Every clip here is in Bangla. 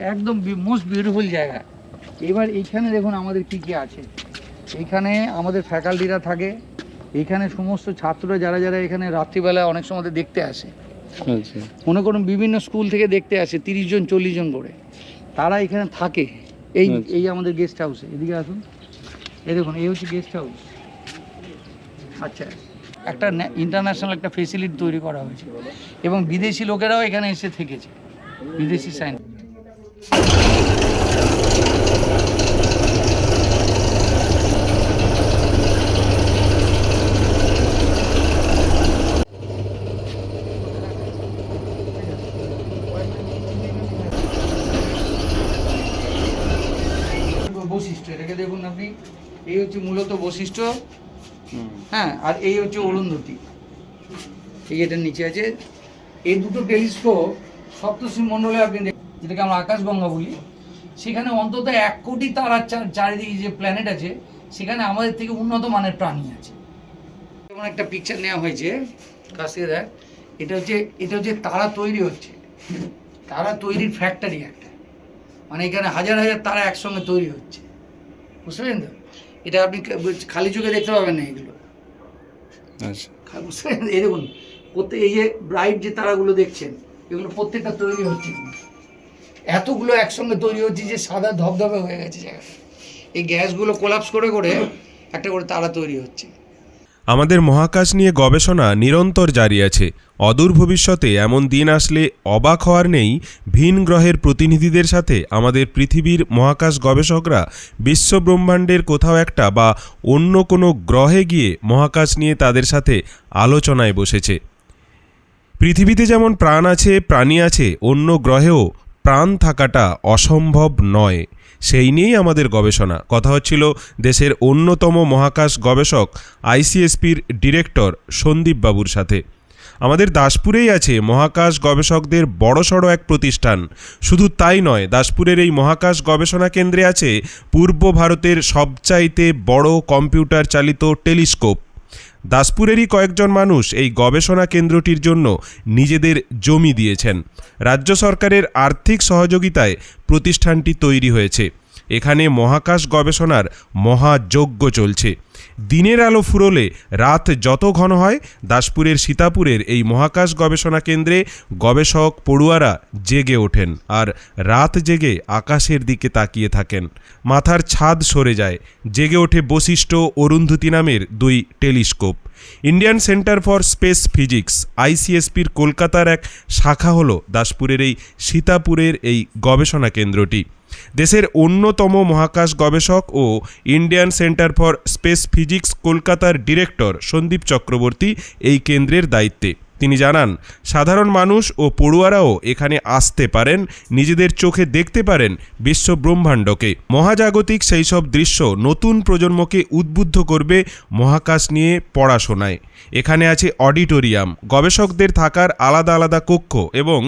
একদম মোস্ট বিউটিফুল জায়গা। এবার এইখানে দেখুন আমাদের কি কি আছে। এইখানে আমাদের ফ্যাকাল্টিরা থাকে। এখানে সমস্ত ছাত্ররা যারা যারা এখানে রাত্রিবেলা অনেক সময় দেখতে আসে। আচ্ছা। মনে করুন বিভিন্ন স্কুল থেকে দেখতে আসে তিরিশ জন চল্লিশ জন করে। তারা এখানে থাকে। এই আচ্ছা। এই আমাদের গেস্ট হাউসে এদিকে আসুন। এই দেখুন এই হচ্ছে গেস্ট হাউস আচ্ছা। একটা ইন্টারন্যাশনাল একটা ফেসিলিটি তৈরি করা হয়েছে। এবং বিদেশি লোকেরাও এখানে এসে থেকেছে। বিদেশি সাইন বৈশিষ্ট্য এটাকে দেখুন আপনি এই হচ্ছে মূলত বৈশিষ্ট্য হ্যাঁ আর এই হচ্ছে অরুন্ধতী এই এটার নিচে আছে এই দুটো টেলিস্কোপ সপ্তর্ষি মণ্ডলে আপনি যেটাকে আমরা আকাশগঙ্গা বলি সেখানে অন্তত এক কোটি তারার চার- চারিদিকে যে প্ল্যানেট আছে সেখানে আমাদের থেকে উন্নত মানের প্রাণী আছে। যেমন একটা পিকচার নেওয়া হয়েছে কাছ থেকে দেখ এটা হচ্ছে এটা হচ্ছে তারা তৈরি হচ্ছে। তারা তৈরির ফ্যাক্টরি একটা। মানে এখানে হাজার হাজার তারা একসঙ্গে তৈরি হচ্ছে। বুঝতে পারলেন তো? এটা আপনি খালি চোখে দেখতে পাবেন না এগুলো। আচ্ছা। পারলেন এই দেখুন প্রত্যেক এই যে ব্রাইট যে তারাগুলো দেখছেন এগুলো প্রত্যেকটা তৈরি হচ্ছে। এতগুলো একসঙ্গে তৈরি হচ্ছে যে সাদা ধবধবে হয়ে গেছে জায়গাটা। এই গ্যাসগুলো কোলাপস করে করে একটা করে তারা তৈরি হচ্ছে। আমাদের মহাকাশ নিয়ে গবেষণা নিরন্তর জারি আছে। অদূর ভবিষ্যতে এমন দিন আসলে অবাক হওয়ার নেই। ভিন গ্রহের প্রতিনিধিদের সাথে আমাদের পৃথিবীর মহাকাশ গবেষকরা বিশ্বব্রহ্মাণ্ডের কোথাও একটা বা অন্য কোনো গ্রহে গিয়ে মহাকাশ নিয়ে তাদের সাথে আলোচনায় বসেছে। পৃথিবীতে যেমন প্রাণ আছে, প্রাণী আছে, অন্য গ্রহেও প্রাণ থাকাটা অসম্ভব নয়। সেই নিয়েই আমাদের গবেষণা। কথা হচ্ছিল, দেশের অন্যতম মহাকাশ গবেষক, আইসিএসপির ডিরেক্টর সন্দীপবাবুর সাথে। আমাদের দাসপুরেই আছে মহাকাশ গবেষকদের বড়সড় এক প্রতিষ্ঠান। শুধু তাই নয়, দাসপুরের এই মহাকাশ গবেষণা কেন্দ্রে আছে পূর্ব ভারতের সবচাইতে বড় কম্পিউটার চালিত টেলিস্কোপ। দাসপুরেরই কয়েকজন মানুষ এই গবেষণা কেন্দ্রটির জন্য নিজেদের জমি দিয়েছেন। রাজ্য সরকারের আর্থিক সহযোগিতায় প্রতিষ্ঠানটি তৈরি হয়েছে। এখানে মহাকাশ গবেষণার মহাযজ্ঞ চলছে। দিনের আলো ফুরোলে রাত যত ঘন হয়, দাসপুরের সীতাপুরের এই মহাকাশ গবেষণা কেন্দ্রে গবেষক পড়ুয়ারা জেগে ওঠেন আর রাত জেগে আকাশের দিকে তাকিয়ে থাকেন। মাথার ছাদ সরে যায়, জেগে ওঠে বশিষ্ঠ অরুন্ধতী নামের দুই telescope. Indian Centre for Space Physics, আইসিএসপির কলকাতার এক শাখা হল দাসপুরের এই সীতাপুরের এই গবেষণা কেন্দ্রটি। দেশের অন্যতম মহাকাশ গবেষক ও Indian Centre for Space Physics কলকাতার ডিরেক্টর সন্দীপ চক্রবর্তী এই কেন্দ্রের দায়িত্বে। তিনি জানান, সাধারণ মানুষ ও পড়ুয়ারাও এখানে আসতে পারেন, নিজেদের চোখে দেখতে পারেন বিশ্ব ব্রহ্মাণ্ডকে। মহাজাগতিক সেই সব দৃশ্য নতুন প্রজন্মকে উদ্বুদ্ধ করবে মহাকাশ নিয়ে পড়াশোনায়। এখানে আছে অডিটোরিয়াম, গবেষকদের থাকার আলাদা আলাদা কক্ষ এবং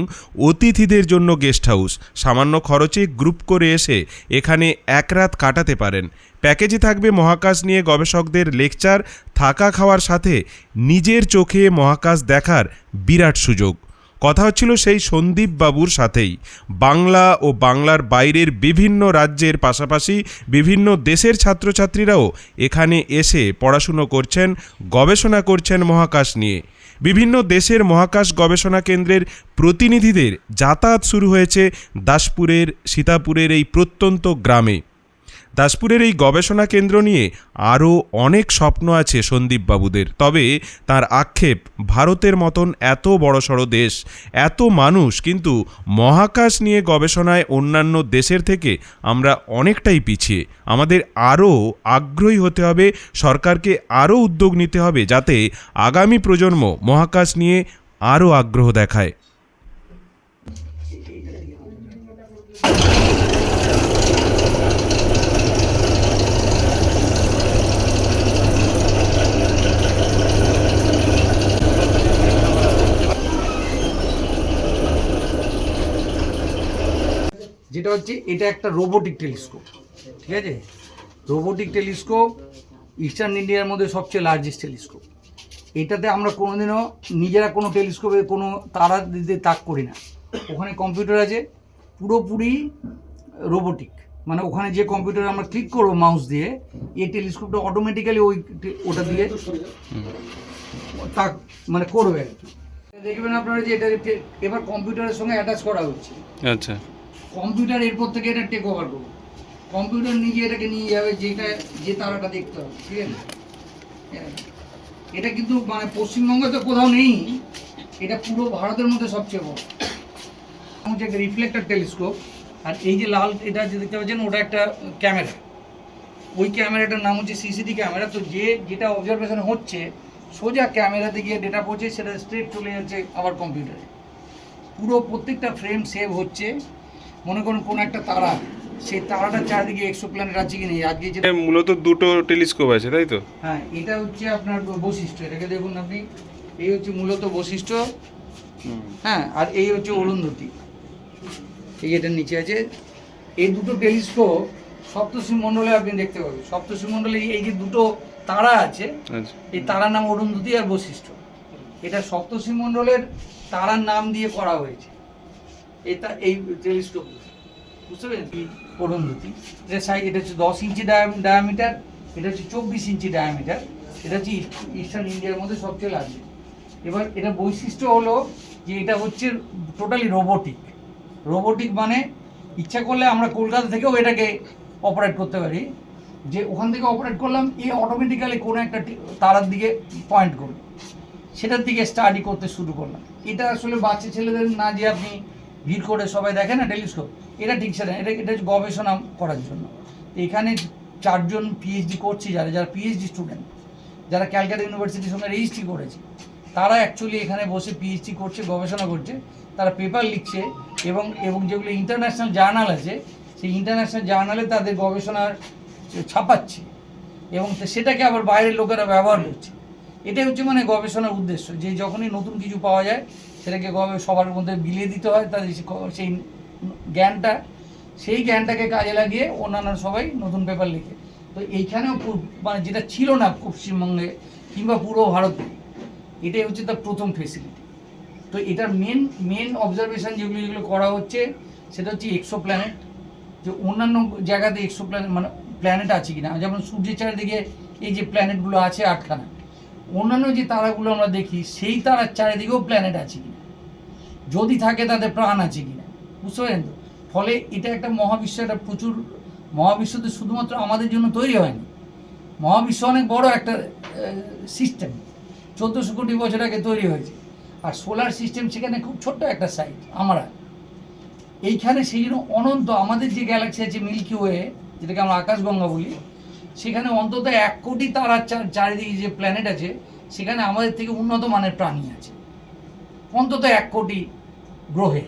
অতিথিদের জন্য গেস্ট হাউস সামান্য খরচে গ্রুপ করে এসে এখানে এক রাত কাটাতে পারেন। প্যাকেজে থাকবে মহাকাশ নিয়ে গবেষকদের লেকচার, থাকা খাওয়ার সাথে নিজের চোখে মহাকাশ দেখার বিরাট সুযোগ। কথা হচ্ছিল সেই সন্দীপ বাবুর সাথেই। বাংলা ও বাংলার বাইরের বিভিন্ন রাজ্যের পাশাপাশি বিভিন্ন দেশের ছাত্রছাত্রীরাও এখানে এসে পড়াশুনো করছেন, গবেষণা করছেন মহাকাশ নিয়ে। বিভিন্ন দেশের মহাকাশ গবেষণা কেন্দ্রের প্রতিনিধিদের যাতায়াত শুরু হয়েছে দাসপুরের, সীতাপুরের এই প্রত্যন্ত গ্রামে। দাসপুরের এই গবেষণা কেন্দ্র নিয়ে আরও অনেক স্বপ্ন আছে সন্দীপ বাবুদের তবে তার আক্ষেপ ভারতের মতন এত বড়সড় দেশ, এত মানুষ কিন্তু মহাকাশ নিয়ে গবেষণায় অন্যান্য দেশের থেকে আমরা অনেকটাই পিছিয়ে। আমাদের আরও আগ্রহী হতে হবে, সরকারকে আরও উদ্যোগ নিতে হবে যাতে আগামী প্রজন্ম মহাকাশ নিয়ে আরও আগ্রহ দেখায়। হচ্ছে এটা একটা রোবোটিক টেলিস্কোপ ঠিক আছে? রোবোটিক টেলিস্কোপ ইস্টার্ন ইন্ডিয়ার মধ্যে সবচেয়ে লার্জেস্ট টেলিস্কোপ এটাতে আমরা কোনোদিনও নিজেরা কোনো টেলিস্কোপে কোনো তারা দিতে তাক করি না। ওখানে কম্পিউটার আছে, পুরোপুরি রোবোটিক মানে ওখানে যে কম্পিউটার আমরা ক্লিক করব মাউস দিয়ে, এই টেলিস্কোপটা অটোমেটিক্যালি ওই ওটা দিয়ে তাক মানে করবে। দেখবেন আপনারা যে এটা এবার কম্পিউটারের সঙ্গে অ্যাটাচ করা হচ্ছে। আচ্ছা। কম্পিউটার এরপর থেকে এটা টেক ওভার করবে। কম্পিউটার নিজে এটাকে নিয়ে যাবে, যেটা, যে তারাটা দেখতে হবে, ঠিক আছে? হ্যাঁ। এটা কিন্তু মানে পশ্চিমবঙ্গে তো কোথাও নেই, এটা পুরো ভারতের মধ্যে সবচেয়ে বড়। হচ্ছে একটা রিফ্লেক্টর টেলিস্কোপ আর এই যে লাল, এটা যে দেখতে পাচ্ছেন, ওটা একটা ক্যামেরা ওই ক্যামেরাটার নাম হচ্ছে সিসিডি ক্যামেরা তো যে, যেটা অবজারভেশন হচ্ছে, সোজা ক্যামেরাতে গিয়ে ডেটা পৌঁছে, সেটা স্ট্রেট চলে যাচ্ছে আবার কম্পিউটারে পুরো প্রত্যেকটা ফ্রেম সেভ হচ্ছে মনে করুন কোনো একটা তারা সেই তারাটার চারিদিকে এক্সো প্ল্যানেট আছে কি নেই আজকে যেটা মূলত দুটো টেলিস্কোপ আছে তাই তো? হ্যাঁ এটা হচ্ছে আপনার বৈশিষ্ট্য এটাকে দেখুন আপনি এই হচ্ছে মূলত বৈশিষ্ট্য হ্যাঁ আর এই হচ্ছে অরুন্ধতি এই এটার নিচে আছে এই দুটো টেলিস্কোপ সপ্তর্ষি মণ্ডলে আপনি দেখতে পাবেন সপ্তর্ষি মণ্ডলে এই যে দুটো তারা আছে আচ্ছা। এই তারার নাম অরুন্ধতি আর বৈশিষ্ট্য। এটা সপ্তর্ষি মণ্ডলের তারার নাম দিয়ে করা হয়েছে। এটা এই টেলিস্কোপ বুঝতে পেরেছেন? অরুন্ধতী এটা সাইজ এটা হচ্ছে দশ ইঞ্চি ডায়ামিটার এটা হচ্ছে চব্বিশ ইঞ্চি ডায়ামিটার এটা হচ্ছে ইস্টার্ন ইন্ডিয়ার মধ্যে সবচেয়ে লাগবে এবার এটা বৈশিষ্ট্য হলো যে এটা হচ্ছে টোটালি রোবোটিক রোবোটিক মানে ইচ্ছা করলে আমরা কলকাতা থেকেও এটাকে অপারেট করতে পারি। যে ওখান থেকে অপারেট করলাম, এ অটোমেটিক্যালি কোনো একটা তারার দিকে পয়েন্ট করবে সেটার দিকে স্টাডি করতে শুরু করলাম। এটা আসলে বাচ্চা ছেলেদের না যে আপনি ভিড় করে সবাই দেখে না টেলিস্কোপ? এটা ঠিক সেটা এটা এটা গবেষণা করার জন্য। এখানে চারজন পিএইচডি করছে যারা যারা পিএইচডি স্টুডেন্ট যারা ক্যালকাটা ইউনিভার্সিটির সঙ্গে রেজিস্ট্রি করেছে। তারা অ্যাকচুয়ালি এখানে বসে পিএইচডি করছে, গবেষণা করছে। তারা পেপার লিখছে এবং এবং যেগুলো ইন্টারন্যাশনাল জার্নাল আছে, সেই ইন্টারন্যাশনাল জার্নালে তাদের গবেষণার ছাপাচ্ছে। এবং সেটাকে আবার বাইরের লোকেরা ব্যবহার করছে। এটাই হচ্ছে মানে গবেষণার উদ্দেশ্য, যে যখনই নতুন কিছু পাওয়া যায়, সেটাকে গবে, সবার মধ্যে বিলিয়ে দিতে হয় তাদের সেই জ্ঞানটা, সেই জ্ঞানটাকে কাজে লাগিয়ে অন্যান্য সবাই নতুন পেপার লিখে। তো এইখানেও মানে যেটা ছিল না পশ্চিমবঙ্গে, কিংবা পুরো ভারতে, এটাই হচ্ছে তার প্রথম ফেসিলিটি তো এটার মেন মেন অবজারভেশন যেগুলো যেগুলো করা হচ্ছে, সেটা হচ্ছে এক্সো প্ল্যানেট যে অন্যান্য জায়গাতে এক্সো প্ল্যানেট মানে প্ল্যানেট আছে কিনা। যেমন সূর্যের চারিদিকে এই যে প্ল্যানেটগুলো আছে আটখানা অন্যান্য যে তারাগুলো আমরা দেখি, সেই তারার চারিদিকেও প্ল্যানেট আছে কিনা? যদি থাকে তাদের প্রাণ আছে কিনা? বুঝতে পারেন তো? ফলে এটা একটা মহাবিশ্ব একটা প্রচুর, মহাবিশ্ব তো শুধুমাত্র আমাদের জন্য তৈরি হয়নি। মহাবিশ্ব অনেক বড় একটা সিস্টেম চোদ্দোশো কোটি বছর আগে তৈরি হয়েছে। আর সোলার সিস্টেম সেখানে খুব ছোট্ট একটা সাইট আমরা। এইখানে সেই জন্য অনন্ত আমাদের যে গ্যালাক্সি আছে মিল্কি ওয়ে যেটাকে আমরা আকাশগঙ্গা বলি সেখানে অন্তত এক কোটি তারার চার চারিদিকে যে প্ল্যানেট আছে, সেখানে আমাদের থেকে উন্নত মানের প্রাণী আছে। অন্তত এক কোটি গ্রহে।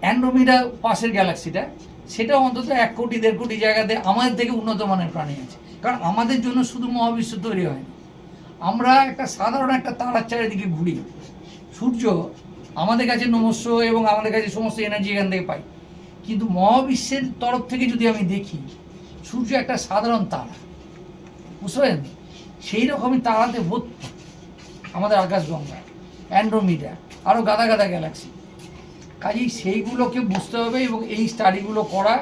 অ্যান্ড্রোমিডা পাশের গ্যালাক্সিটা সেটা অন্তত এক কোটি, দেড় কোটি জায়গাতে আমাদের থেকে উন্নত মানের প্রাণী আছে। কারণ আমাদের জন্য শুধু মহাবিশ্ব তৈরি হয়নি আমরা একটা সাধারণ একটা তারার চারিদিকে ঘুরি। সূর্য আমাদের কাছে নমস্য এবং আমাদের কাছে সমস্ত এনার্জি এখান থেকে পাই। কিন্তু মহাবিশ্বের তরফ থেকে যদি আমি দেখি সূর্য একটা সাধারণ তারা। বুঝতে পারেন সেই রকমই তারাতে ভর্তি আমাদের আকাশগঙ্গা অ্যান্ড্রোমিডা আরও গাদা গাদা গ্যালাক্সি। কাজেই সেইগুলোকে বুঝতে হবে এবং এই স্টাডিগুলো করা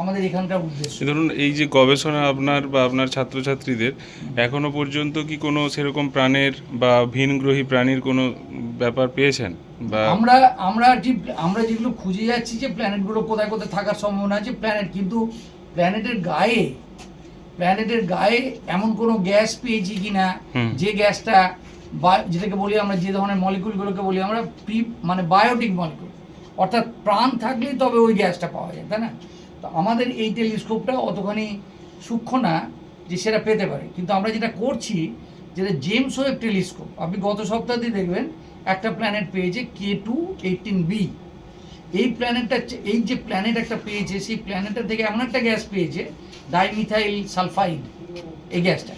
আমাদের এখানকার উদ্দেশ্য। ধরুন এই যে গবেষণা আপনার বা আপনার ছাত্রছাত্রীদের এখনও পর্যন্ত কি কোনো সেরকম প্রাণের বা ভিনগ্রহী প্রাণীর কোনো ব্যাপার পেয়েছেন? বা আমরা আমরা যে আমরা যেগুলো খুঁজে যাচ্ছি যে প্ল্যানেটগুলো কোথায় কোথায় থাকার সম্ভাবনা আছে প্ল্যানেট কিন্তু প্ল্যানেটের গায়ে প্ল্যানেটের গায়ে এমন কোনো গ্যাস পেয়েছি কিনা। যে গ্যাসটা বা- যেটাকে বলি আমরা যে ধরনের মলিকুলগুলোকে বলি আমরা প্রি মানে বায়োটিক মলিকুল অর্থাৎ প্রাণ থাকলেই তবে ওই গ্যাসটা পাওয়া যায় তাই না? তো আমাদের এই টেলিস্কোপটা অতখানি সূক্ষ্ম না যে সেটা পেতে পারে। কিন্তু আমরা যেটা করছি যেটা জেমস ওয়েব টেলিস্কোপ আপনি গত সপ্তাহে দেখবেন একটা প্ল্যানেট পেয়েছে কে টু এইটিন বি এই প্ল্যানেটটা এই যে প্ল্যানেট একটা পেয়েছে, সেই প্ল্যানেটটা থেকে এমন একটা গ্যাস পেয়েছে ডাইমিথাইল সালফাইড এই গ্যাসটা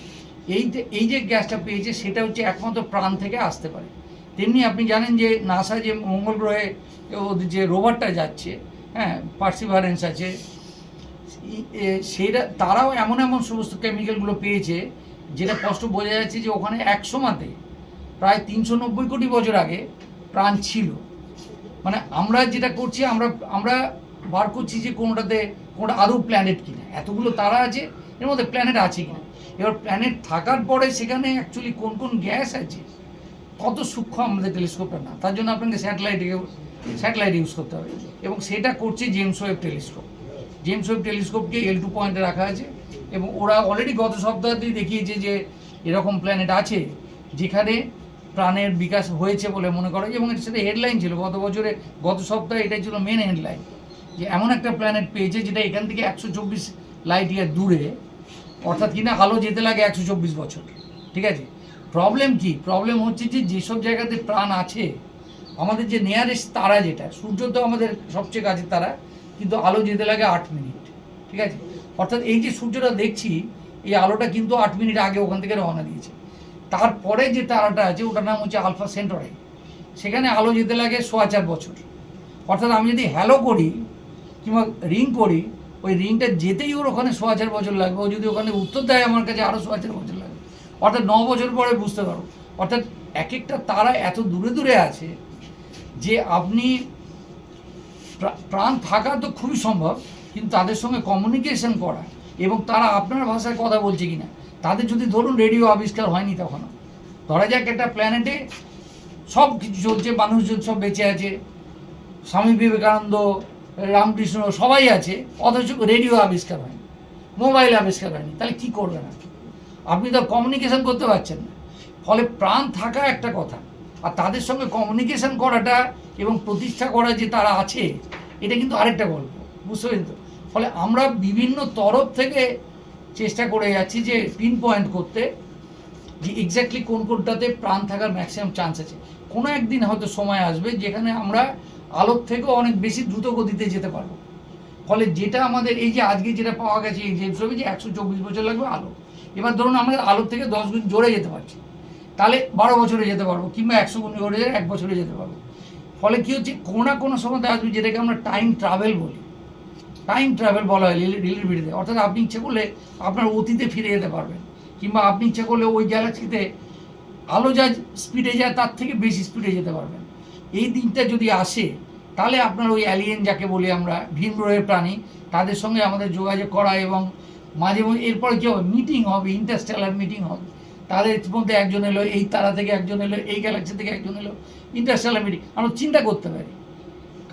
এই এই যে গ্যাসটা পেয়েছে, সেটা হচ্ছে একমাত্র প্রাণ থেকে আসতে পারে। তেমনি আপনি জানেন যে নাসা যে মঙ্গল গ্রহে ওদের যে রোভারটা যাচ্ছে হ্যাঁ পার্সিভারেন্স আছে সেটা, তারাও এমন এমন সমস্ত কেমিক্যালগুলো পেয়েছে, যেটা স্পষ্ট বোঝা যাচ্ছে যে ওখানে একশো মাতে প্রায় তিনশো নব্বই কোটি বছর আগে প্রাণ ছিল। মানে আমরা যেটা করছি, আমরা আমরা বার করছি যে কোনোটাতে, কোনোটা আরও প্ল্যানেট কিনা। এতগুলো তারা আছে, এর মধ্যে প্ল্যানেট আছে কিনা। এবার প্ল্যানেট থাকার পরে সেখানে অ্যাকচুয়ালি কোন কোন গ্যাস আছে, কত সূক্ষ্ম আমাদের টেলিস্কোপটা না। তার জন্য আপনাকে স্যাটেলাইট স্যাটেলাইট ইউজ করতে হবে। এবং সেটা করছে James Webb telescope James Webb টেলিস্কোপকে L two পয়েন্টে রাখা আছে। এবং ওরা অলরেডি গত সপ্তাহতেই দেখিয়েছে যে এরকম প্ল্যানেট আছে, যেখানে প্রাণের বিকাশ হয়েছে বলে মনে করা, এবং এর সাথে হেডলাইন ছিল। গত বছরে, গত সপ্তাহে এটাই ছিল মেন হেডলাইন যে এমন একটা প্ল্যানেট পেয়েছে যেটা এখান থেকে একশো চব্বিশ লাইট ইয়ার দূরে, অর্থাৎ কিনা আলো যেতে লাগে একশো চব্বিশ বছর। ঠিক আছে? প্রবলেম কি? প্রবলেম হচ্ছে যে যেসব জায়গাতে প্রাণ আছে, আমাদের যে নিয়ারেস্ট তারা যেটা, সূর্য তো আমাদের সবচেয়ে কাছের তারা, কিন্তু আলো যেতে লাগে আট মিনিট ঠিক আছে? অর্থাৎ এই যে সূর্যটা দেখছি, এই আলোটা কিন্তু আট মিনিট আগে ওখান থেকে রওনা দিয়েছে। তারপরে যে তারাটা আছে, ওটার নাম হচ্ছে আলফা সেন্টরাই সেখানে আলো যেতে লাগে সোয়া চার বছর। অর্থাৎ আমি যদি হ্যালো করি কিংবা রিং করি, ওই রিংটা যেতেই ওর ওখানে সোয়া চার বছর লাগবে। ও যদি ওখানে উত্তর দেয় আমার কাছে আরও সোয়া চার বছর লাগবে। অর্থাৎ ন বছর পরে বুঝতে পারব অর্থাৎ এক একটা তারা এত দূরে দূরে আছে যে আপনি প্রা- প্রাণ থাকা তো খুবই সম্ভব, কিন্তু তাদের সঙ্গে কমিউনিকেশন করা এবং তারা আপনার ভাষায় কথা বলছে কিনা। তাদের যদি ধরুন রেডিও আবিষ্কার হয়নি তখনও। ধরা যাক একটা প্ল্যানেটে সব কিছু চলছে, মানুষজন সব বেঁচে আছে, স্বামী বিবেকানন্দ, রামকৃষ্ণ সবাই আছে, অথচ রেডিও আবিষ্কার হয়নি মোবাইল আবিষ্কার হয়নি, তাহলে কী করবেন আপনি আপনি তো কমিউনিকেশন করতে পারছেন না। ফলে প্রাণ থাকা একটা কথা, আর তাদের সঙ্গে কমিউনিকেশন করাটা এবং প্রতিষ্ঠা করা যে তারা আছে, এটা কিন্তু আরেকটা গল্প, বুঝতে পেরেছেন তো? ফলে আমরা বিভিন্ন তরফ থেকে চেষ্টা করে যাচ্ছি যে পিন পয়েন্ট করতে যে এক্স্যাক্টলি কোন কোনটাতে প্রাণ থাকার ম্যাক্সিমাম চান্স আছে। কোনো একদিন হয়তো সময় আসবে যেখানে আমরা আলোর থেকেও অনেক বেশি দ্রুত গতিতে যেতে পারব। ফলে যেটা আমাদের এই যে আজকে যেটা পাওয়া গেছে এই যে ছবি যে একশো চব্বিশ বছর লাগবে আলো এবার ধরুন আমরা আলোর থেকে দশ গুণ জোরে যেতে পারছি। তাহলে বারো বছরে যেতে পারব কিংবা একশো গুণ জোরে এক বছরে যেতে পারব। ফলে কী হচ্ছে কোনো না কোনো সময় আসবে যেটাকে আমরা টাইম ট্রাভেল বলি। টাইম ট্রাভেল বলা হয় রিলেটিভিটিতে অর্থাৎ আপনি ইচ্ছে করলে আপনার অতীতে ফিরে যেতে পারবেন। কিংবা আপনি ইচ্ছে করলে ওই গ্যালাক্সিতে আলো যা স্পিডে যায়, তার থেকে বেশি স্পিডে যেতে পারবেন। এই দিনটা যদি আসে, তাহলে আপনার ওই অ্যালিয়েন যাকে বলি আমরা ভিন গ্রহের প্রাণী, তাদের সঙ্গে আমাদের যোগাযোগ করা এবং মাঝে মাঝে এরপরে কী হবে? মিটিং হবে ইন্টারস্টেলার মিটিং হবে। তাদের মধ্যে একজন এলো, এই তারা থেকে একজন এলো, এই গ্যালাক্সি থেকে একজন এলো ইন্টারস্টেলার মিটিং আমরা চিন্তা করতে পারি।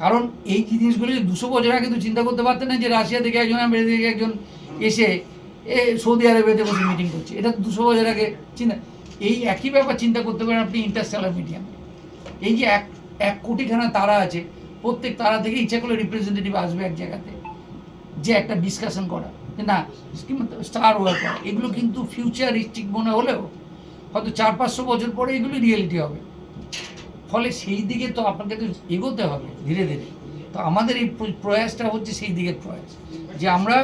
কারণ এই জিনিসগুলো যে দুশো বছর আগে তো চিন্তা করতে পারতেন না যে রাশিয়া থেকে একজন, আমেরিকা থেকে একজন এসে, এ সৌদি আরবেতে বসে মিটিং করছে। এটা দুশো বছর আগে চিন্তা, এই একই ব্যাপার চিন্তা করতে পারেন আপনি ইন্টারস্টেলার মিডিয়াম এই যে এক এক কোটিখানা তারা আছে, প্রত্যেক তারা থেকে ইচ্ছা করলে রিপ্রেজেন্টেটিভ আসবে এক জায়গাতে। যে একটা ডিসকাশন করা, যে না স্টার ওয়ার করা। এগুলো কিন্তু ফিউচারিস্টিক মনে হলেও হয়তো চার পাঁচশো বছর পরে এগুলো রিয়েলিটি হবে। ফলে সেই দিকে তো আপনাকে তো এগোতে হবে ধীরে ধীরে। তো আমাদের এই প্রয়াসটা হচ্ছে সেই দিকের প্রয়াস। যে আমরা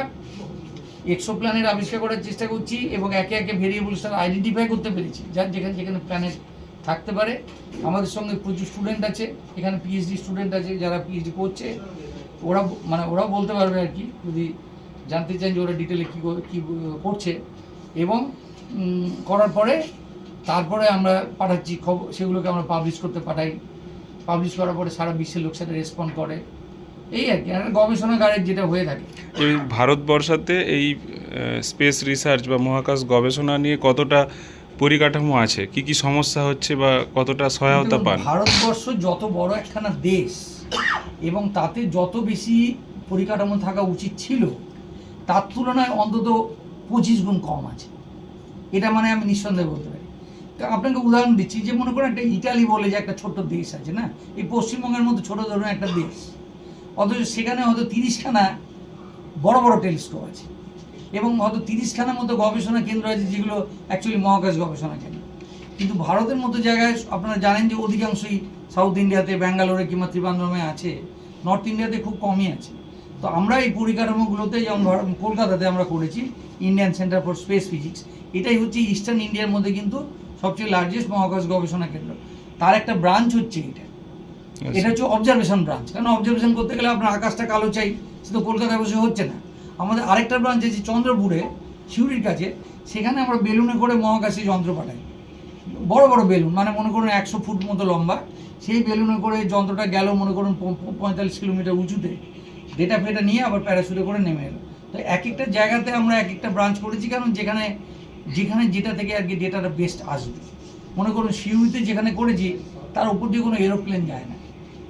এক্সো প্ল্যানেট আবিষ্কার করার চেষ্টা করছি এবং একে একে ভেরিয়েবলসটা আইডেন্টিফাই করতে পেরেছি। যার যেখানে যেখানে প্ল্যানেট থাকতে পারে। আমাদের সঙ্গে প্রচুর স্টুডেন্ট আছে, এখানে পিএইচডি স্টুডেন্ট আছে, যারা পিএইচডি করছে। ওরা মানে ওরাও বলতে পারবে আর কি, যদি জানতে চান যে ওরা ডিটেলে কী কী করছে। এবং করার পরে তারপরে আমরা পাঠাচ্ছি খবর সেগুলোকে আমরা পাবলিশ করতে পাঠাই। পাবলিশ করার পরে সারা বিশ্বের লোক সেটা রেসপন্ড করে। এই আর কি গবেষণাগারের যেটা হয়ে থাকে। এই ভারতবর্ষাতে এই স্পেস রিসার্চ বা মহাকাশ গবেষণা নিয়ে কতটা পরিকাঠামো আছে? কি কি সমস্যা হচ্ছে বা কতটা সহায়তা পান? ভারতবর্ষ যত বড় একখানা দেশ এবং তাতে যত বেশি পরিকাঠামো থাকা উচিত ছিল তার তুলনায় অন্তত পঁচিশ গুণ কম আছে। এটা মানে আমি নিঃসন্দেহে বলতে পারি। আপনাকে উদাহরণ দিচ্ছি, যে মনে করেন একটা ইটালি বলে যে একটা ছোট্ট দেশ আছে, না? এই পশ্চিমবঙ্গের মতো ছোট ধরনের একটা দেশ। অথচ সেখানে হয়তো তিরিশখানা বড় বড় টেলিস্কোপ আছে। এবং হয়তো তিরিশখানার মতো গবেষণা কেন্দ্র আছে যেগুলো অ্যাকচুয়ালি মহাকাশ গবেষণা কেন্দ্র। কিন্তু ভারতের মতো জায়গায় আপনারা জানেন যে অধিকাংশই সাউথ ইন্ডিয়াতে, ব্যাঙ্গালোরে কিংবা ত্রিবান্দ্রমে আছে নর্থ ইন্ডিয়াতে খুব কমই আছে। তো আমরা এই পরিকাঠামোগুলোতে যেমন কলকাতাতে আমরা করেছি Indian Centre for Space Physics এটাই হচ্ছে ইস্টার্ন ইন্ডিয়ার মধ্যে কিন্তু সবচেয়ে লার্জেস্ট মহাকাশ গবেষণা কেন্দ্র। তার একটা ব্রাঞ্চ হচ্ছে এটা। এটা হচ্ছে অবজারভেশন ব্রাঞ্চ কারণ অবজারভেশন করতে গেলে আপনার আকাশটা কালো চাই? সে তো কলকাতায় বসে হচ্ছে না। আমাদের আরেকটা ব্রাঞ্চ আছে চন্দ্রপুরে সিউড়ির কাছে। সেখানে আমরা বেলুনে করে মহাকাশে যন্ত্র পাঠাই। বড় বড় বেলুন মানে মনে করুন একশো ফুট মতো লম্বা। সেই বেলুনে করে যন্ত্রটা গেল মনে করুন পঁয়তাল্লিশ কিলোমিটার উঁচুতে। ডেটা ফেটা নিয়ে আবার প্যারাশুটে করে নেমে এলো। তো এক একটা জায়গাতে আমরা এক একটা ব্রাঞ্চ করেছি কারণ যেখানে যেখানে যেটা থেকে আর কি ডেটাটা বেস্ট আসবে। মনে করুন সিউতে যেখানে করেছি তার উপর দিয়ে কোনো এরোপ্লেন যায় না।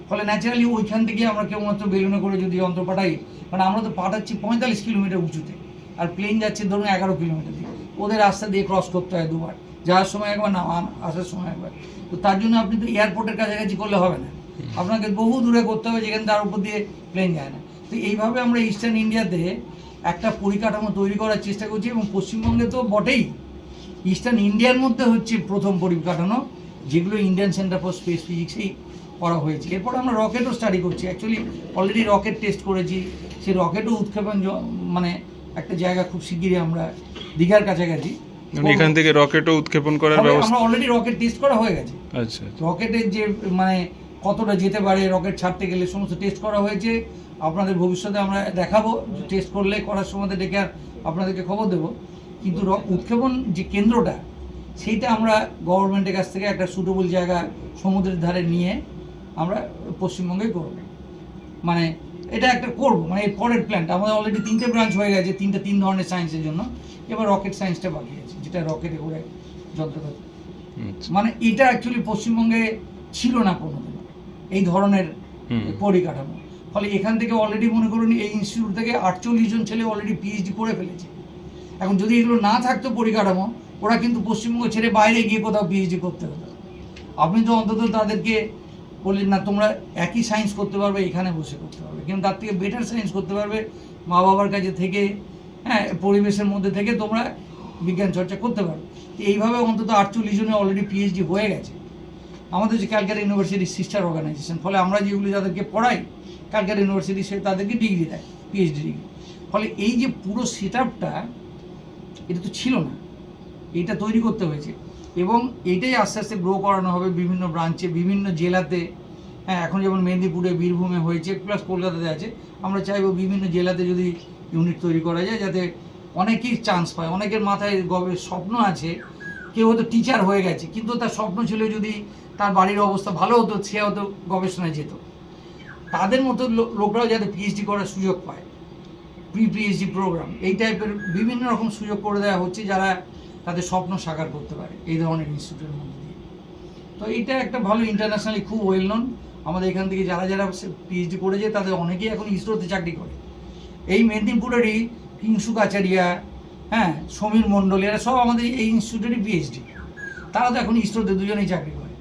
ফলে ন্যাচারালি ওইখান থেকে আমরা কেবলমাত্র বেলুনে করে যদি যন্ত্র পাঠাই মানে আমরা তো পাঠাচ্ছি পঁয়তাল্লিশ কিলোমিটার উঁচুতে। আর প্লেন যাচ্ছে ধরুন এগারো কিলোমিটার দিয়ে ওদের রাস্তা দিয়ে ক্রস করতে হয় দুবার। যাওয়ার সময় একবার না আসার সময় একবার। তো তার জন্য আপনি তো এয়ারপোর্টের কাছাকাছি করলে হবে না। আপনাকে বহু দূরে করতে হবে যেখানে তার উপর দিয়ে প্লেন যায় না। তো এইভাবে আমরা ইস্টার্ন ইন্ডিয়াতে একটা পরিকাঠামো তৈরি করার চেষ্টা করছি এবং পশ্চিমবঙ্গে তো বটেই। ইস্টার্ন ইন্ডিয়ার মধ্যে হচ্ছে প্রথম পরিকাঠামো যেগুলো ইন্ডিয়ান সেন্টার ফর স্পেস ফিজিক্সেই করা হয়েছে। এরপর আমরা রকেটও স্টাডি করছি। অ্যাকচুয়ালি অলরেডি রকেট টেস্ট করেছি। সেই রকেটও উৎক্ষেপণ মানে একটা জায়গা খুব শিগগিরই আমরা দীঘার কাছাকাছি। মানে এখান থেকে রকেটও উৎক্ষেপণ করার ব্যবস্থা আমরা অলরেডি রকেট টেস্ট করা হয়ে গেছে। আচ্ছা আচ্ছা। রকেটের যে মানে কতটা যেতে পারে রকেট ছাড়তে গেলে সমস্ত টেস্ট করা হয়েছে। আপনাদের ভবিষ্যতে আমরা দেখাবো টেস্ট করলে করার সময় ডেকে আর আপনাদেরকে খবর দেবো। কিন্তু উৎক্ষেপণ যে কেন্দ্রটা সেইটা আমরা গভর্নমেন্টের কাছ থেকে একটা সুটেবল জায়গা সমুদ্রের ধারে নিয়ে আমরা পশ্চিমবঙ্গে করব। মানে এটা একটা করব মানে এর পরের প্ল্যানটা আমাদের অলরেডি তিনটে ব্রাঞ্চ হয়ে গেছে তিনটে তিন ধরনের সায়েন্সের জন্য। এবার রকেট সায়েন্সটা বাকি আছে যেটা রকেটে করে যন্ত্রপাতি। আচ্ছা। মানে এটা অ্যাকচুয়ালি পশ্চিমবঙ্গে ছিল না কোনোদিন এই ধরনের পরিকাঠামো। ফলে এখান থেকে অলরেডি মনে করুন এই ইনস্টিটিউট থেকে আটচল্লিশ জন ছেলে অলরেডি পিএইচডি করে ফেলেছে। এখন যদি এগুলো না থাকতো পরিকাঠামো, ওরা কিন্তু পশ্চিমবঙ্গ ছেড়ে বাইরে গিয়ে কোথাও পিএইচডি করতে হতো। আপনি তো অন্তত তাদেরকে বললেন না, তোমরা একই সায়েন্স করতে পারবে, এখানে বসে করতে পারবে। কিন্তু তার থেকে বেটার সায়েন্স করতে পারবে মা বাবার কাছে থেকে হ্যাঁ পরিবেশের মধ্যে থেকে তোমরা বিজ্ঞান চর্চা করতে পারবে। এইভাবে অন্তত আটচল্লিশ জনে অলরেডি পিএইচডি হয়ে গেছে। আমাদের যে ক্যালকাটা ইউনিভার্সিটির সিস্টার অর্গানাইজেশন ফলে আমরা যেগুলো যাদেরকে পড়াই ক্যালকাটা ইউনিভার্সিটি সে তাদেরকে ডিগ্রি দেয় পিএইচডি ডিগ্রি ফলে এই যে পুরো সেট এটা তো ছিল না। এটা তৈরি করতে হয়েছে। এবং এটাই আস্তে আস্তে গ্রো করানো হবে বিভিন্ন ব্রাঞ্চে বিভিন্ন জেলাতে। হ্যাঁ এখন যেমন মেদিনীপুরে, বীরভূমে হয়েছে প্লাস কলকাতাতে আছে। আমরা চাইব বিভিন্ন জেলাতে যদি ইউনিট তৈরি করা যায়, যাতে অনেকেই চান্স পায়। অনেকের মাথায় গবে স্বপ্ন আছে, কেউ হয়তো টিচার হয়ে গেছে, কিন্তু তার স্বপ্ন ছিল যদি তার বাড়ির অবস্থা ভালো হতো, সে হয়তো গবেষণায় যেত। তাদের মতো লোকরাও যাতে পিএইচডি করার সুযোগ পায়। প্রি পিএইচডি প্রোগ্রাম এই টাইপের বিভিন্ন রকম সুযোগ করে দেওয়া হচ্ছে যারা তাদের স্বপ্ন সাকার করতে পারে এই ধরনের ইনস্টিটিউটের মধ্যে দিয়ে। তো এইটা একটা ভালো ইন্টারন্যাশনালি খুব ওয়েল নন আমাদের এখান থেকে যারা যারা পিএইচডি করেছে, তাদের অনেকেই এখন ইসরোতে চাকরি করে। এই মেদিনীপুরেরই কিংসু কাচারিয়া হ্যাঁ সমীর মণ্ডল, এরা সব আমাদের এই ইনস্টিটিউটেরই পিএইচডি তারা তো এখন ইসরোতে দুজনেই চাকরি করে।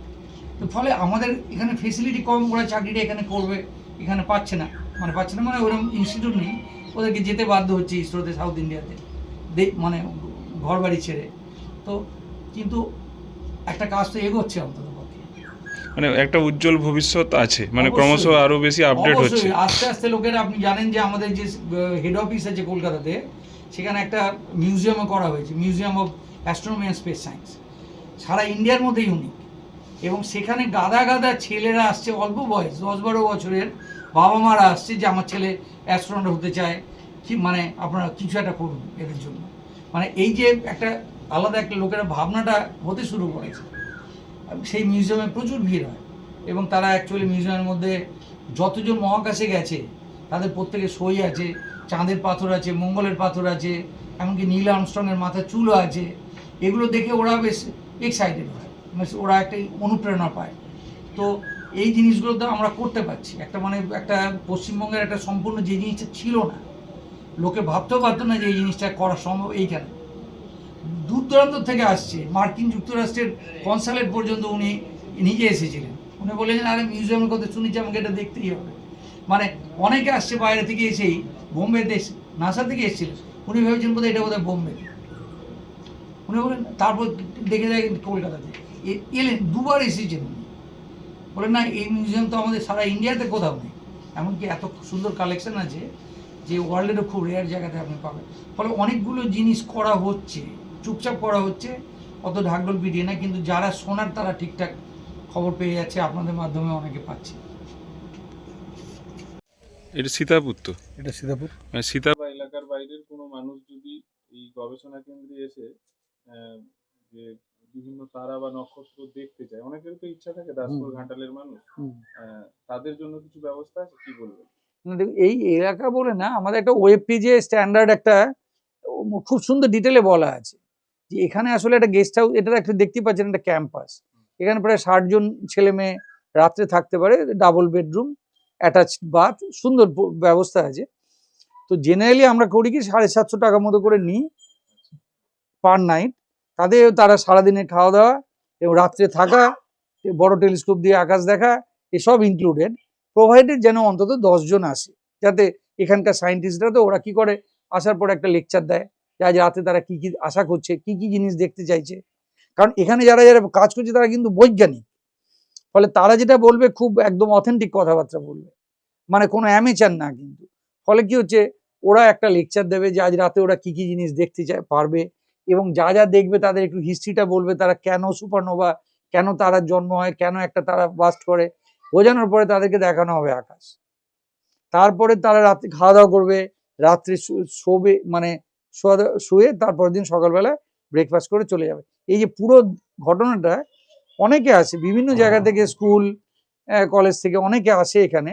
তো ফলে আমাদের এখানে ফেসিলিটি কম, ওরা চাকরিটা এখানে করবে। এখানে পাচ্ছে না। মানে পাচ্ছে না মানে ওরকম ইনস্টিটিউট নেই। ওদেরকে যেতে বাধ্য হচ্ছে ইসরোতে সাউথ ইন্ডিয়াতে মানে ঘর বাড়ি ছেড়ে। তো কিন্তু একটা কাজ তো এগোচ্ছে অন্তত মানে একটা উজ্জ্বল ভবিষ্যৎ আছে। মানে ক্রমশ আরও বেশি আপডেট হচ্ছে। আস্তে আস্তে লোকেরা আপনি জানেন যে আমাদের যে হেড অফিস আছে কলকাতাতে সেখানে একটা মিউজিয়ামও করা হয়েছে। Museum of Astronomy and Space Science সারা ইন্ডিয়ার মধ্যে ইউনিক এবং সেখানে গাদা গাদা ছেলেরা আসছে, অল্প বয়স, দশ বারো বছরের বাবা মারা আসছে যে আমার ছেলে অ্যাস্ট্রোনট হতে চায়। কি মানে আপনারা কিছু একটা করুন এদের জন্য। মানে এই যে একটা আলাদা একটা লোকেরা ভাবনাটা হতে শুরু করেছে। সেই মিউজিয়ামে প্রচুর ভিড় হয় এবং তারা অ্যাকচুয়ালি মিউজিয়ামের মধ্যে যতজন মহাকাশে গেছে, তাদের প্রত্যেকে সই আছে, চাঁদের পাথর আছে, মঙ্গলের পাথর আছে, এমনকি নীল আর্মস্ট্রংয়ের মাথার চুলও আছে। এগুলো দেখে ওরা বেশ এক্সাইটেড হয়। ওরা একটা অনুপ্রেরণা পায়। তো এই জিনিসগুলো তো আমরা করতে পারছি। একটা মানে একটা পশ্চিমবঙ্গের একটা সম্পূর্ণ যে জিনিসটা ছিল না, লোকে ভাবতেও পারতো না যে এই জিনিসটা করা সম্ভব এইখানে দূর দূরান্ত থেকে আসছে, মার্কিন যুক্তরাষ্ট্রের কনসালেট পর্যন্ত উনি নিজে এসেছিলেন। উনি বলেছেন, আরে মিউজিয়ামের কথা শুনেছি, আমাকে এটা দেখতেই হবে। মানে অনেকে আসছে বাইরে থেকে এসেই, বোম্বে দেশ, নাসা থেকে এসেছিলেন উনি ভেবেছেন বোধহয় এটা বোধহয় বোম্বে। উনি বলেন, তারপর দেখে যায় কলকাতাতে। এ- এলেন দুবার এসেছেন উনি। বলেন না এই মিউজিয়াম তো আমাদের সারা ইন্ডিয়াতে কোথাও নেই। এমনকি এত সুন্দর কালেকশন আছে যে ওয়ার্ল্ডেরও খুব রেয়ার জায়গাতে আপনি পাবেন। ফলে অনেকগুলো জিনিস করা হচ্ছে চুপচাপ করা হচ্ছে। অত ঢাকঢোল পিটিয়ে না কিন্তু যারা শোনার তারা ঠিকঠাক খবর পেয়ে যাচ্ছে আপনাদের মাধ্যমে অনেকে পাচ্ছে। এটা সীতাপুর তো? এটা সীতাপুর। মানে সীতা বা এলাকার বাইরের কোনো মানুষ যদি এই গবেষণা কেন্দ্রে এসে যে বিভিন্ন তারা বা নক্ষত্র দেখতে চায়। অনেকের তো ইচ্ছা থাকে দাসপুর ঘাটালের মানুষ। তাদের জন্য কিছু ব্যবস্থা আছে? কি বলবেন? দেখুন, এই এলাকা বলে না আমাদের একটা ওয়েব পেজে স্ট্যান্ডার্ড একটা খুব সুন্দর ডিটেলে বলা আছে। যে এখানে আসলে একটা গেস্ট হাউস এটা একটা দেখতে পাচ্ছেন একটা ক্যাম্পাস এখানে প্রায় ষাট জন ছেলে মেয়ে রাত্রে থাকতে পারে ডাবল বেডরুম অ্যাটাচ বাথ সুন্দর ব্যবস্থা আছে। তো জেনারেলি আমরা করি কি সাড়ে সাতশো টাকার মতো করে নিই পার নাইট তাদের তারা সারাদিনে খাওয়া দাওয়া এবং রাত্রে থাকা বড় টেলিস্কোপ দিয়ে আকাশ দেখা, এসব ইনক্লুডেড প্রোভাইডেড যেন অন্তত জন আসে। যাতে এখানকার সায়েন্টিস্টরা তো ওরা কি করে? আসার পর একটা লেকচার দেয় যে আজ রাতে তারা কি কি আশা করছে, কি কি জিনিস দেখতে চাইছে। কারণ এখানে যারা যারা কাজ করছে তারা কিন্তু বৈজ্ঞানিক। ফলে তারা যেটা বলবে খুব একদম অথেন্টিক কথাবার্তা বলবে। মানে কোনো অ্যামেচার না কিন্তু। ফলে কি হচ্ছে? ওরা একটা লেকচার দেবে যে আজ রাতে ওরা কি কি জিনিস দেখতে চায়, পারবে। এবং যা যা দেখবে তাদের একটু হিস্ট্রিটা বলবে তারা কেন সুপারনোভা কেন তারার জন্ম হয় কেন একটা তারা বাস্ট করে। বোঝানোর পরে তাদেরকে দেখানো হবে আকাশ। তারপরে তারা রাত্রে খাওয়া দাওয়া করবে রাত্রে শোবে মানে শোয়া তারপরের দিন সকালবেলা ব্রেকফাস্ট করে চলে যাবে। এই যে পুরো ঘটনাটা অনেকে আসে বিভিন্ন জায়গা থেকে স্কুল কলেজ থেকে অনেকে আসে এখানে।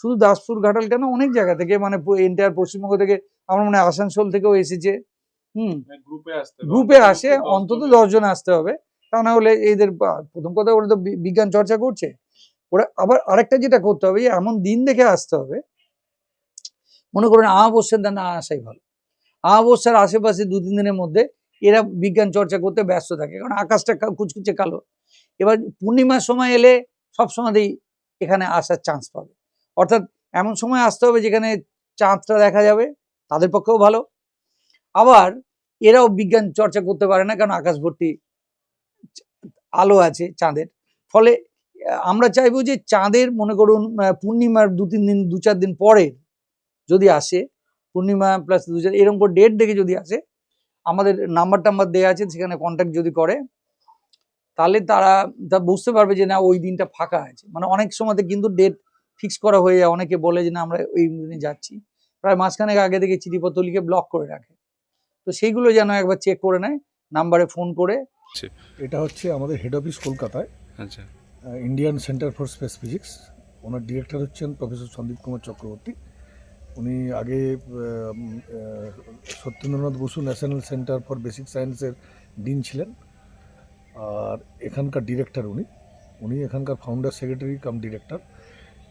শুধু দাসপুর ঘাটাল কেন? অনেক জায়গা থেকে মানে এন্টায়ার পশ্চিমবঙ্গ থেকে আমার মনে হয় আসানসোল থেকেও এসেছে। হুম। গ্রুপে হবে। গ্রুপে অন্তত আসে দশ অন্তত জন। দশজন আসতে হবে। তা না হলে এদের প্রথম কথা ওরা তো বিজ্ঞান চর্চা করছে। ওরা আবার আরেকটা যেটা করতে হবে এমন দিন দেখে আসতে হবে। মনে করুন আমাবস্যার না আসাই ভালো। আমাবস্যার আশেপাশে দু তিন দিনের মধ্যে এরা বিজ্ঞান চর্চা করতে ব্যস্ত থাকে। কারণ আকাশটা কুচকুচে কালো। এবার পূর্ণিমার সময় এলে সব সময়তেই এখানে আসার চান্স পাবে। অর্থাৎ এমন সময় আসতে হবে যেখানে চাঁদটা দেখা যাবে তাদের পক্ষেও ভালো। আবার এরাও বিজ্ঞান চর্চা করতে পারে না, কারণ আকাশ ভর্তি আলো আছে চাঁদের। ফলে আমরা চাইব যে চাঁদের, মনে করুন পূর্ণিমার দু তিন দিন, দু চার দিন পরে যদি আসে, পূর্ণিমা প্লাস দু চার, এরকম করে ডেট দেখে যদি আসে, আমাদের নাম্বার টাম্বার দেওয়া আছে, সেখানে কন্ট্যাক্ট যদি করে, তাহলে তারা, তা বুঝতে পারবে যে না, ওই দিনটা ফাঁকা আছে। মানে অনেক সময়তে কিন্তু ডেট ফিক্স করা হয়ে যায়। অনেকে বলে যে না, আমরা ওই দিনে যাচ্ছি। প্রায় মাঝখানে আগে থেকে চিঠিপত্র লিখে ব্লক করে রাখে। তো সেইগুলো যেন একবার চেক করে নেয় নাম্বারে ফোন করে। এটা হচ্ছে আমাদের হেড অফিস কলকাতায়। আচ্ছা। Indian Centre for Space Physics owner director হচ্ছেন প্রফেসর সন্দীপ কুমার চক্রবর্তী। উনি আগে Satyendranath Bose National Centre for Basic সায়েন্সের ডিন ছিলেন। আর এখানকার ডিরেক্টর উনি। উনি এখানকার ফাউন্ডার সেক্রেটারি কাম ডিরেক্টর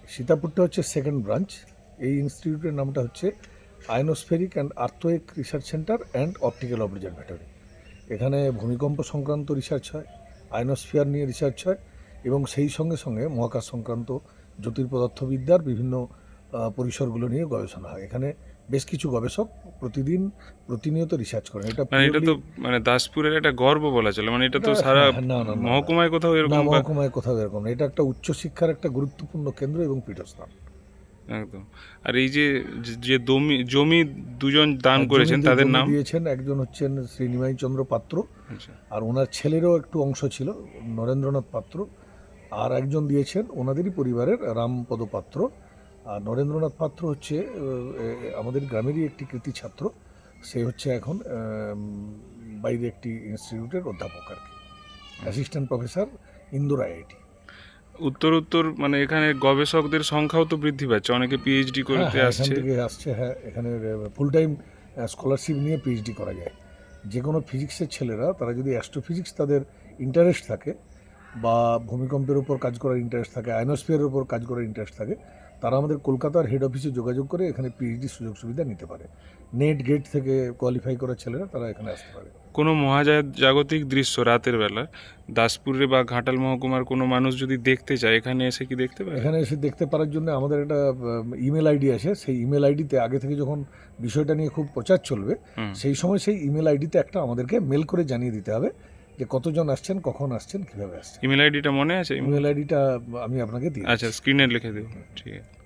সীতাপুরটা হচ্ছে সেকেন্ড ব্রাঞ্চ এই ইনস্টিটিউটের নামটা হচ্ছে ionospheric and earthquake research centre and optical observatory. এখানে ভূমিকম্প সংক্রান্ত রিসার্চ হয় আয়নোস্ফিয়ার নিয়ে রিসার্চ হয় এবং সেই সঙ্গে সঙ্গে মহাকাশ সংক্রান্ত জ্যোতির্পদার্থবিদ্যার বিভিন্ন পরিসরগুলো নিয়ে গবেষণা হয়। এখানে বেশ কিছু গবেষক প্রতিদিন প্রতিনিয়ত রিসার্চ করেন। এটা মানে এটা তো মানে দাসপুরের একটা গর্ব বলা চলে। মানে এটা তো সারা হ্যাঁ। মহকুমায় কোথাও এরকম মহকুমায় কোথাও এরকম এটা একটা উচ্চশিক্ষার একটা গুরুত্বপূর্ণ কেন্দ্র এবং পীঠস্থান। একদম। আর এই যে যে জমি জমি দুজন দান করেছেন তাদের নাম? দিয়েছেন একজন হচ্ছেন শ্রী নিমাই চন্দ্র পাত্র আচ্ছা। আর ওনার ছেলেরও একটু অংশ ছিল নরেন্দ্রনাথ পাত্র। আর একজন দিয়েছেন ওনাদেরই পরিবারের রামপদ পাত্র। আর নরেন্দ্রনাথ পাত্র হচ্ছে আমাদের গ্রামেরই একটি কৃতি ছাত্র। সে হচ্ছে এখন বাইরে একটি ইনস্টিটিউটের অধ্যাপক আর কি। অ্যাসিস্ট্যান্ট প্রফেসর ইন্দোর আইআইটি উত্তর উত্তর মানে এখানে গবেষকদের সংখ্যাও তো বৃদ্ধি পাচ্ছে। অনেকে পিএইচডি করতে হ্যাঁ, আসছে। আসছে হ্যাঁ এখানে ফুল টাইম স্কলারশিপ নিয়ে পিএইচডি করা যায়। যে কোনো ফিজিক্সের ছেলেরা তারা যদি অ্যাস্ট্রোফিজিক্স তাদের ইন্টারেস্ট থাকে বা ভূমিকম্পের উপর কাজ করার ইন্টারেস্ট থাকে আয়নোস্ফিয়ারের উপর কাজ করার ইন্টারেস্ট থাকে তারা আমাদের কলকাতার হেড অফিসে যোগাযোগ করে এখানে পিএইচডি সুযোগ সুবিধা নিতে পারে। নেট গেট থেকে কোয়ালিফাই করা ছেলেরা তারা এখানে আসতে পারে। কোনো মহাজাগতিক দৃশ্য রাতের বেলা দাসপুরে বা ঘাটাল মহকুমার কোনো মানুষ যদি দেখতে চায় এখানে এসে কি দেখতে পারে এখানে এসে দেখতে পারার জন্য আমাদের একটা ইমেল আইডি আছে। সেই ইমেল আইডিতে আগে থেকে যখন বিষয়টা নিয়ে খুব প্রচার চলবে সেই সময় সেই ইমেল আইডিতে একটা আমাদেরকে মেল করে জানিয়ে দিতে হবে যে কতজন আসছেন কখন আসছেন কীভাবে আসছেন। ইমেল আইডিটা মনে আছে? ইমেল আইডিটা আমি আপনাকে দিই আচ্ছা স্ক্রিনে লিখে দেবো ঠিক আছে।